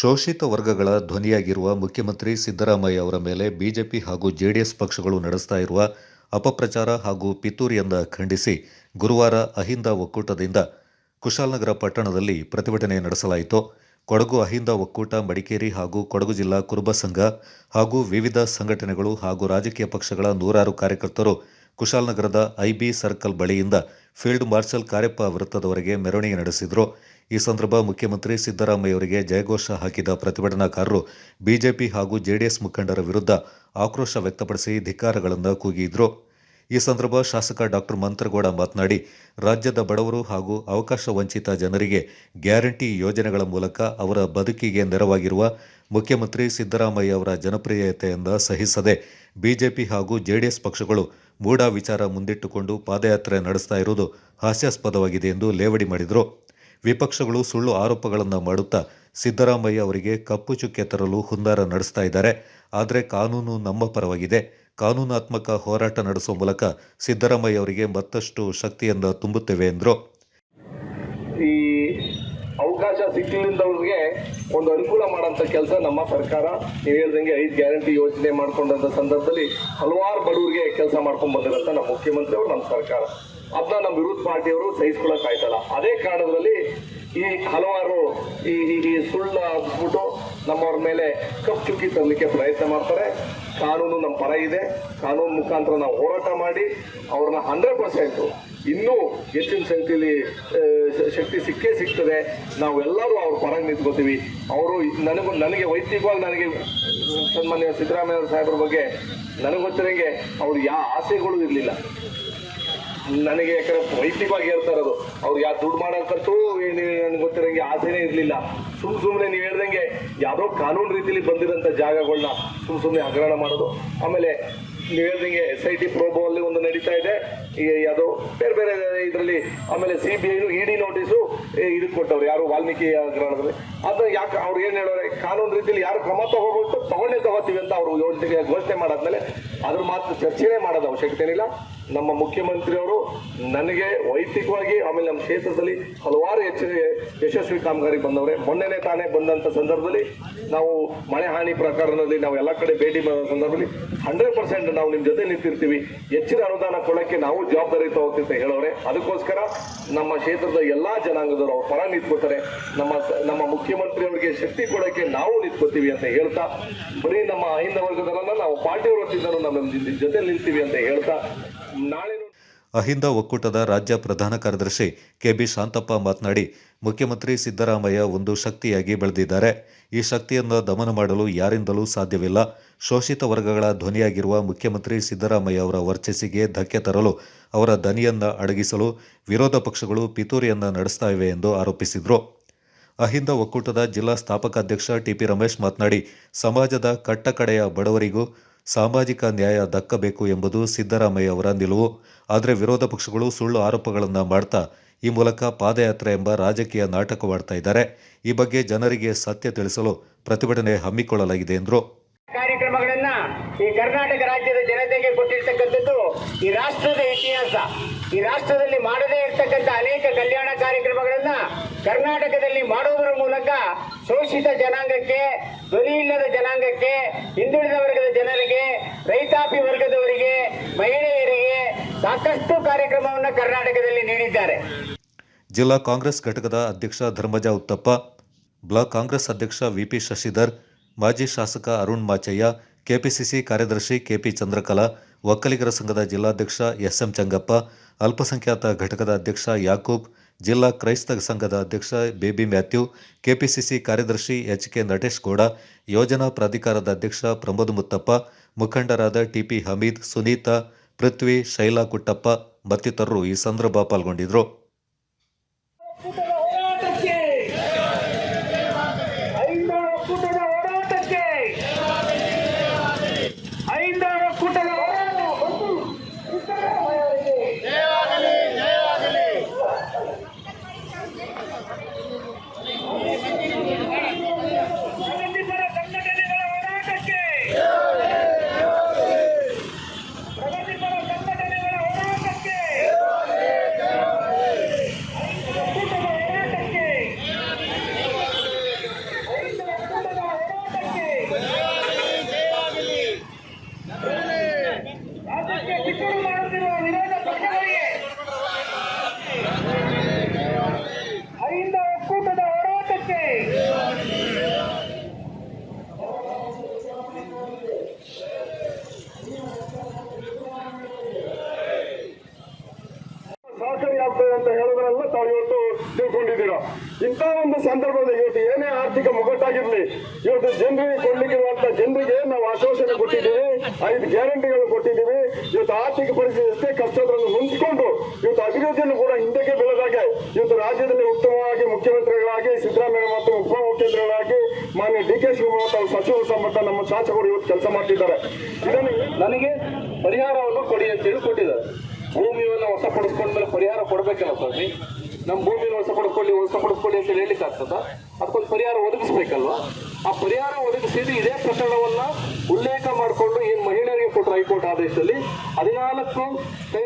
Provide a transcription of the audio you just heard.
ಶೋಷಿತ ವರ್ಗಗಳ ಧ್ವನಿಯಾಗಿರುವ ಮುಖ್ಯಮಂತ್ರಿ ಸಿದ್ದರಾಮಯ್ಯ ಅವರ ಮೇಲೆ ಬಿಜೆಪಿ ಹಾಗೂ ಜೆಡಿಎಸ್ ಪಕ್ಷಗಳು ನಡೆಸ್ತಾ ಇರುವ ಅಪಪ್ರಚಾರ ಹಾಗೂ ಪಿತೂರಿಯನ್ನ ಖಂಡಿಸಿ ಗುರುವಾರ ಅಹಿಂದ ಒಕ್ಕೂಟದಿಂದ ಕುಶಾಲನಗರ ಪಟ್ಟಣದಲ್ಲಿ ಪ್ರತಿಭಟನೆ ನಡೆಸಲಾಯಿತು. ಕೊಡಗು ಅಹಿಂದ ಒಕ್ಕೂಟ, ಮಡಿಕೇರಿ ಹಾಗೂ ಕೊಡಗು ಜಿಲ್ಲಾ ಕುರುಬ ಸಂಘ ಹಾಗೂ ವಿವಿಧ ಸಂಘಟನೆಗಳು ಹಾಗೂ ರಾಜಕೀಯ ಪಕ್ಷಗಳ ನೂರಾರು ಕಾರ್ಯಕರ್ತರು ಕುಶಾಲನಗರದ ಐಬಿ ಸರ್ಕಲ್ ಬಳಿಯಿಂದ ಫೀಲ್ಡ್ ಮಾರ್ಷಲ್ ಕಾರ್ಯಪ್ಪ ವೃತ್ತದವರೆಗೆ ಮೆರವಣಿಗೆ ನಡೆಸಿದರು. ಈ ಸಂದರ್ಭ ಮುಖ್ಯಮಂತ್ರಿ ಸಿದ್ದರಾಮಯ್ಯ ಅವರಿಗೆ ಜಯಘೋಷ ಹಾಕಿದ ಪ್ರತಿಭಟನಾಕಾರರು ಬಿಜೆಪಿ ಹಾಗೂ ಜೆಡಿಎಸ್ ಮುಖಂಡರ ವಿರುದ್ಧ ಆಕ್ರೋಶ ವ್ಯಕ್ತಪಡಿಸಿ ಧಿಕ್ಕಾರಗಳನ್ನು ಕೂಗಿದ್ರು. ಈ ಸಂದರ್ಭ ಶಾಸಕ ಡಾಕ್ಟರ್ ಮಂತ್ರಗೌಡ ಮಾತನಾಡಿ, ರಾಜ್ಯದ ಬಡವರು ಹಾಗೂ ಅವಕಾಶ ವಂಚಿತ ಜನರಿಗೆ ಗ್ಯಾರಂಟಿ ಯೋಜನೆಗಳ ಮೂಲಕ ಅವರ ಬದುಕಿಗೆ ನೆರವಾಗಿರುವ ಮುಖ್ಯಮಂತ್ರಿ ಸಿದ್ದರಾಮಯ್ಯ ಅವರ ಜನಪ್ರಿಯತೆಯಿಂದ ಸಹಿಸದೆ ಬಿಜೆಪಿ ಹಾಗೂ ಜೆಡಿಎಸ್ ಪಕ್ಷಗಳು ಮೂಢ ವಿಚಾರ ಮುಂದಿಟ್ಟುಕೊಂಡು ಪಾದಯಾತ್ರೆ ನಡೆಸ್ತಾ ಇರುವುದು ಹಾಸ್ಯಾಸ್ಪದವಾಗಿದೆ ಎಂದು ಲೇವಡಿ ಮಾಡಿದರು. ವಿಪಕ್ಷಗಳು ಸುಳ್ಳು ಆರೋಪಗಳನ್ನು ಮಾಡುತ್ತಾ ಸಿದ್ದರಾಮಯ್ಯ ಅವರಿಗೆ ಕಪ್ಪು ಚುಕ್ಕೆ ತರಲು ಹುನ್ನಾರ ನಡೆಸ್ತಾ ಇದ್ದಾರೆ. ಆದರೆ ಕಾನೂನು ನಮ್ಮ ಪರವಾಗಿದೆ. ಕಾನೂನಾತ್ಮಕ ಹೋರಾಟ ನಡೆಸುವ ಮೂಲಕ ಸಿದ್ದರಾಮಯ್ಯ ಅವರಿಗೆ ಮತ್ತಷ್ಟು ಶಕ್ತಿಯನ್ನು ತುಂಬುತ್ತೇವೆ ಎಂದರು. ಅವಕಾಶ ಸಿಕ್ಲಿಂದವ್ರಿಗೆ ಒಂದು ಅನುಕೂಲ ಮಾಡೋಂಥ ಕೆಲಸ ನಮ್ಮ ಸರ್ಕಾರ. ನೀವು ಹೇಳ್ದಂಗೆ ಐದು ಗ್ಯಾರಂಟಿ ಯೋಜನೆ ಮಾಡ್ಕೊಂಡಂಥ ಸಂದರ್ಭದಲ್ಲಿ ಹಲವಾರು ಬಡವರಿಗೆ ಕೆಲಸ ಮಾಡ್ಕೊಂಡು ಬಂದಿರಂತ ನಮ್ಮ ಮುಖ್ಯಮಂತ್ರಿ ಅವರು, ನಮ್ಮ ಸರ್ಕಾರ. ಅದನ್ನ ನಮ್ಮ ವಿರೋಧ ಪಾರ್ಟಿಯವರು ಸಹಿಸ್ಕೊಳಕ್ ಆಯ್ತಲ್ಲ. ಅದೇ ಕಾರಣದಲ್ಲಿ ಈ ಹಲವಾರು ಈ, ಈ- ಸುಳ್ಳು ಹಬ್ಬಿಟ್ಟು ನಮ್ಮವ್ರ ಮೇಲೆ ಕಪ್ಪು ಚುಕ್ಕಿ ತರಲಿಕ್ಕೆ ಪ್ರಯತ್ನ ಮಾಡ್ತಾರೆ. ಕಾನೂನು ನಮ್ಮ ಪರ ಇದೆ. ಕಾನೂನು ಮುಖಾಂತರ ನಾವು ಹೋರಾಟ ಮಾಡಿ ಅವ್ರನ್ನ ಹಂಡ್ರೆಡ್ ಪರ್ಸೆಂಟು ಇನ್ನೂ ಹೆಚ್ಚಿನ ಸಂಖ್ಯೆಯಲ್ಲಿ ಶಕ್ತಿ ಸಿಕ್ಕೇ ಸಿಗ್ತದೆ. ನಾವೆಲ್ಲರೂ ಅವ್ರ ಪರವಾಗಿ ನಿಂತ್ಕೋತೀವಿ. ಅವರು ನನಗೂ, ನನಗೆ ವೈಯಕ್ತಿಕವಾಗಿ ನನಗೆ ಸನ್ಮಾನ್ಯ ಸಿದ್ದರಾಮಯ್ಯ ಸಾಹೇಬ್ರ ಬಗ್ಗೆ ನನಗೆ ಗೊತ್ತಿರಂಗೆ ಅವ್ರು ಯಾವ ಆಸೆಗಳು ಇರಲಿಲ್ಲ. ನನಗೆ ಯಾಕಂದ್ರೆ ವೈಯಕ್ತಿಕವಾಗಿ ಹೇಳ್ತಾ ಇರೋದು, ಅವ್ರು ಯಾವ ದುಡ್ಡು ಮಾಡೋಕ್ಕಂತೂ ನನಗೆ ಗೊತ್ತಿರಂಗೆ ಆಸೆನೇ ಇರಲಿಲ್ಲ. ಸುಮ್ ಸುಮ್ಮನೆ ನೀವು ಹೇಳ್ದಂಗೆ ಯಾವುದೋ ಕಾನೂನು ರೀತಿಯಲ್ಲಿ ಬಂದಿರೋಂಥ ಜಾಗಗಳನ್ನ ಸುಮ್ ಸುಮ್ಮನೆ ಹಗರಣ ಮಾಡೋದು. ಆಮೇಲೆ ನೀವು ಎಸ್ ಐ ಟಿ ಪ್ರೋಬೋ ಅಲ್ಲಿ ಒಂದು ನಡೀತಾ ಇದೆ. ಯಾವುದೋ ಬೇರೆ ಬೇರೆ ಇದರಲ್ಲಿ ಆಮೇಲೆ ಸಿ ಬಿ ಐನು ಇ ನೋಟಿಸು ಇದಕ್ಕೆ ಕೊಟ್ಟವ್ರು ಯಾರು? ವಾಲ್ಮೀಕಿ ಗ್ರಹಣದಲ್ಲಿ. ಅದು ಯಾಕೆ ಅವ್ರು ಏನು ಹೇಳೋರೆ ಕಾನೂನು ರೀತಿಯಲ್ಲಿ ಯಾರು ಕ್ರಮ ತಗೋಬೇಕು ತಗೊಂಡೇ ತಗೋತೀವಿ ಅಂತ ಅವರು ಯೋಜನೆಗೆ ಘೋಷಣೆ ಮಾಡಾದ್ಮೇಲೆ ಅದ್ರ ಮಾತ್ರ ಚರ್ಚೆನೇ ಮಾಡೋದು ಅವಶ್ಯಕತೆ ಏನಿಲ್ಲ. ನಮ್ಮ ಮುಖ್ಯಮಂತ್ರಿಯವರು ನನಗೆ ವೈಯಕ್ತಿಕವಾಗಿ, ಆಮೇಲೆ ನಮ್ಮ ಕ್ಷೇತ್ರದಲ್ಲಿ ಹಲವಾರು ಹೆಚ್ಚು ಯಶಸ್ವಿ ಕಾಮಗಾರಿ ಬಂದವರೇ. ಮೊನ್ನೆನೆ ತಾನೇ ಬಂದಂತ ಸಂದರ್ಭದಲ್ಲಿ ನಾವು ಮಳೆ ಹಾನಿ ಪ್ರಕರಣದಲ್ಲಿ ನಾವು ಎಲ್ಲ ಕಡೆ ಭೇಟಿ ಬಂದ ಸಂದರ್ಭದಲ್ಲಿ ಹಂಡ್ರೆಡ್ ಪರ್ಸೆಂಟ್ ನಾವು ನಿಮ್ಮ ಜೊತೆ ನಿಂತಿರ್ತೀವಿ. ಹೆಚ್ಚಿನ ಅನುದಾನ ಕೊಡೋಕ್ಕೆ ನಾವು ಜವಾಬ್ದಾರಿ ಹೋಗ್ತಿಂತ ಅಂತ ಹೇಳೋರೆ. ಅದಕ್ಕೋಸ್ಕರ ನಮ್ಮ ಕ್ಷೇತ್ರದ ಎಲ್ಲಾ ಜನಾಂಗದವರು ಅವ್ರ ಪರ ನಿಂತ್ಕೋತಾರೆ ನಮ್ಮ ನಮ್ಮ ಮುಖ್ಯಮಂತ್ರಿ ಅವರಿಗೆ ಶಕ್ತಿ ಕೊಡೋಕ್ಕೆ ನಾವು ನಿಂತ್ಕೋತೀವಿ ಅಂತ ಹೇಳ್ತಾ, ಬರೀ ನಮ್ಮ ಅಹಿಂದ ವರ್ಗದಲ್ಲ ನಾವು ಪಾರ್ಟಿ ವೃತ್ತಿದ್ದರೂ ನಮ್ಮ ಜೊತೆ ನಿಲ್ತೀವಿ ಅಂತ ಹೇಳ್ತಾ ಅಹಿಂದ ಒಕ್ಕೂಟದ ರಾಜ್ಯ ಪ್ರಧಾನ ಕಾರ್ಯದರ್ಶಿ ಕೆಬಿ ಶಾಂತಪ್ಪ ಮಾತನಾಡಿ, ಮುಖ್ಯಮಂತ್ರಿ ಸಿದ್ದರಾಮಯ್ಯ ಒಂದು ಶಕ್ತಿಯಾಗಿ ಬೆಳೆದಿದ್ದಾರೆ. ಈ ಶಕ್ತಿಯನ್ನು ದಮನ ಮಾಡಲು ಯಾರಿಂದಲೂ ಸಾಧ್ಯವಿಲ್ಲ. ಶೋಷಿತ ವರ್ಗಗಳ ಧ್ವನಿಯಾಗಿರುವ ಮುಖ್ಯಮಂತ್ರಿ ಸಿದ್ದರಾಮಯ್ಯ ಅವರ ವರ್ಚಸ್ಸಿಗೆ ಧಕ್ಕೆ ತರಲು, ಅವರ ದನಿಯನ್ನು ಅಡಗಿಸಲು ವಿರೋಧ ಪಕ್ಷಗಳು ಪಿತೂರಿಯನ್ನ ನಡೆಸ್ತಾ ಇವೆ ಎಂದು ಆರೋಪಿಸಿದರು. ಅಹಿಂದ ಒಕ್ಕೂಟದ ಜಿಲ್ಲಾ ಸ್ಥಾಪಕ ಅಧ್ಯಕ್ಷ ಟಿಪಿ ರಮೇಶ್ ಮಾತನಾಡಿ, ಸಮಾಜದ ಕಟ್ಟಕಡೆಯ ಬಡವರಿಗೂ ಸಾಮಾಜಿಕ ನ್ಯಾಯ ದಕ್ಕಬೇಕು ಎಂಬುದು ಸಿದ್ದರಾಮಯ್ಯ ಅವರ ನಿಲುವು. ಆದರೆ ವಿರೋಧ ಪಕ್ಷಗಳು ಸುಳ್ಳು ಆರೋಪಗಳನ್ನು ಮಾಡ್ತಾ ಈ ಮೂಲಕ ಪಾದಯಾತ್ರೆ ಎಂಬ ರಾಜಕೀಯ ನಾಟಕವಾಡ್ತಾ ಇದ್ದಾರೆ. ಈ ಬಗ್ಗೆ ಜನರಿಗೆ ಸತ್ಯ ತಿಳಿಸಲು ಪ್ರತಿಭಟನೆ ಹಮ್ಮಿಕೊಳ್ಳಲಾಗಿದೆ ಎಂದರು. ಕಾರ್ಯಕ್ರಮಗಳನ್ನ ಈ ಕರ್ನಾಟಕ ಕೊಟ್ಟಿರ್ತಕ್ಕಂಥದ್ದು ಈ ರಾಷ್ಟ್ರದ ಇತಿಹಾಸ, ಈ ರಾಷ್ಟ್ರದಲ್ಲಿ ಮಾಡದೇ ಇರತಕ್ಕಂಥ ಅನೇಕ ಕಲ್ಯಾಣ ಕಾರ್ಯಕ್ರಮಗಳನ್ನ ಕರ್ನಾಟಕದಲ್ಲಿ ಮಾಡುವುದರ ಮೂಲಕ ಶೋಷಿತ ಜನಾಂಗಕ್ಕೆ, ಧ್ವನಿ ಇಲ್ಲದ ಜನಾಂಗಕ್ಕೆ, ಹಿಂದುಳಿದ ವರ್ಗದ ಜನರಿಗೆ, ರೈತಾಪಿ ವರ್ಗದವರಿಗೆ, ಮಹಿಳೆಯರಿಗೆ ಸಾಕಷ್ಟು ಕಾರ್ಯಕ್ರಮವನ್ನು ಕರ್ನಾಟಕದಲ್ಲಿ ನೀಡಿದ್ದಾರೆ. ಜಿಲ್ಲಾ ಕಾಂಗ್ರೆಸ್ ಘಟಕದ ಅಧ್ಯಕ್ಷ ಧರ್ಮಜ ಉತ್ತಪ್ಪ, ಬ್ಲಾಕ್ ಕಾಂಗ್ರೆಸ್ ಅಧ್ಯಕ್ಷ ವಿಪಿ ಶಶಿಧರ್, ಮಾಜಿ ಶಾಸಕ ಅರುಣ್ ಮಾಚಯ್ಯ, ಕೆಪಿಸಿಸಿ ಕಾರ್ಯದರ್ಶಿ ಕೆಪಿ ಚಂದ್ರಕಲಾ ಒಕ್ಕಲಿಗರ ಸಂಘದ ಜಿಲ್ಲಾಧ್ಯಕ್ಷ ಎಸ್ಎಂ ಚಂಗಪ್ಪ, ಅಲ್ಪಸಂಖ್ಯಾತ ಘಟಕದ ಅಧ್ಯಕ್ಷ ಯಾಕೂಬ್, ಜಿಲ್ಲಾ ಕ್ರೈಸ್ತ ಸಂಘದ ಅಧ್ಯಕ್ಷ ಬೇಬಿ ಮ್ಯಾಥ್ಯೂ, ಕೆಪಿಸಿಸಿ ಕಾರ್ಯದರ್ಶಿ ಎಚ್ ಕೆ ನಟೇಶ್ ಗೌಡ, ಯೋಜನಾ ಪ್ರಾಧಿಕಾರದ ಅಧ್ಯಕ್ಷ ಪ್ರಮೋದ್ ಮುತ್ತಪ್ಪ, ಮುಖಂಡರಾದ ಟಿಪಿ ಹಮೀದ್, ಸುನೀತಾ, ಪೃಥ್ವಿ, ಶೈಲಾ ಕುಟ್ಟಪ್ಪ ಮತ್ತಿತರರು ಈ ಸಂದರ್ಭ ಪಾಲ್ಗೊಂಡಿದ್ದರು ಒಕ್ಕೂಟದ ಹೋರಾಟಕ್ಕೆ ಐಂದ ಒಕ್ಕೂಟದ ಹೋರಾಟಕ್ಕೆ ಐಂದ ಒಕ್ಕೂಟದ ಹೋರಾಟ ಮತ್ತು ಸಿದ್ದರಾಮಯ್ಯರಿಗೆ ಪ್ರಗತಿಪರ ಸಂಘಟನೆಗಳ ಹೋರಾಟಕ್ಕೆ ಪ್ರಗತಿಪರ ಸಂಘಟನೆಗಳ ಹೋರಾಟಕ್ಕೆ ಇಂಥ ಒಂದು ಸಂದರ್ಭದಲ್ಲಿ ಇವತ್ತು ಏನೇ ಆರ್ಥಿಕ ಮುಗ್ಗಟ್ಟಾಗಿರ್ಲಿ ಇವತ್ತು ಜನರಿಗೆ ಕೊಡ್ಲಿಕ್ಕಿರುವಂತ ಜನರಿಗೆ ನಾವು ಆಶ್ವಾಸನೆ ಕೊಟ್ಟಿದ್ದೀವಿ, ಐದು ಗ್ಯಾರಂಟಿಗಳು ಕೊಟ್ಟಿದ್ದೀವಿ. ಇವತ್ತು ಆರ್ಥಿಕ ಪರಿಸ್ಥಿತಿ ಎಷ್ಟೇ ಕಷ್ಟದ್ರನ್ನು ಹೊಂದಿಕೊಂಡು ಇವತ್ತು ಅಭಿವೃದ್ಧಿಯನ್ನು ಕೂಡ ಹಿಂದಕ್ಕೆ ಬೆಳೆದಾಗೆ. ಇವತ್ತು ರಾಜ್ಯದಲ್ಲಿ ಉತ್ತಮವಾಗಿ ಮುಖ್ಯಮಂತ್ರಿಗಳಾಗಿ, ಸಿದ್ದರಾಮಯ್ಯ ಮತ್ತು ಉಪಮುಖ್ಯಮಂತ್ರಿಗಳಾಗಿ ಮಾನ್ಯ ಡಿ ಕೆ ಶಿವಕುಮಾರ್ ತಾವು ಸಚಿವ ಸಂಬಂಧ ನಮ್ಮ ಶಾಸಕರು ಇವತ್ತು ಕೆಲಸ ಮಾಡ್ತಿದ್ದಾರೆ. ಇದನ್ನು ನನಗೆ ಪರಿಹಾರವನ್ನು ಕೊಡಿ ಅಂತ ಹೇಳಿ ಕೊಟ್ಟಿದ್ದಾರೆ. ಭೂಮಿಯನ್ನು ವಶಪಡಿಸ್ಕೊಂಡ್ಮೇಲೆ ಪರಿಹಾರ ಕೊಡಬೇಕಲ್ಲ ಸ್ವಾಮಿ? ನಮ್ಮ ಭೂಮಿಯನ್ನು ವಶಪಡಿಸ್ಕೊಳ್ಳಿ ವಶಪಡಿಸ್ಕೊಳ್ಳಿ ಅಂತ ಹೇಳಲಿಕ್ಕೆ ಆಗ್ತದ? ಅದಕ್ಕೊಂದು ಪರಿಹಾರ ಒದಗಿಸ್ಬೇಕಲ್ವಾ? ಆ ಪರಿಹಾರ ಒದಗಿಸಿದ್ದು ಇದೇ ಪ್ರಕರಣವನ್ನ ಉಲ್ಲೇಖ ಮಾಡಿಕೊಂಡು ಏನ್ ಮಹಿಳೆಯರಿಗೆ ಕೊಟ್ಟರು ಹೈಕೋರ್ಟ್ ಆದೇಶದಲ್ಲಿ ಹದಿನಾಲ್ಕು ಕೈ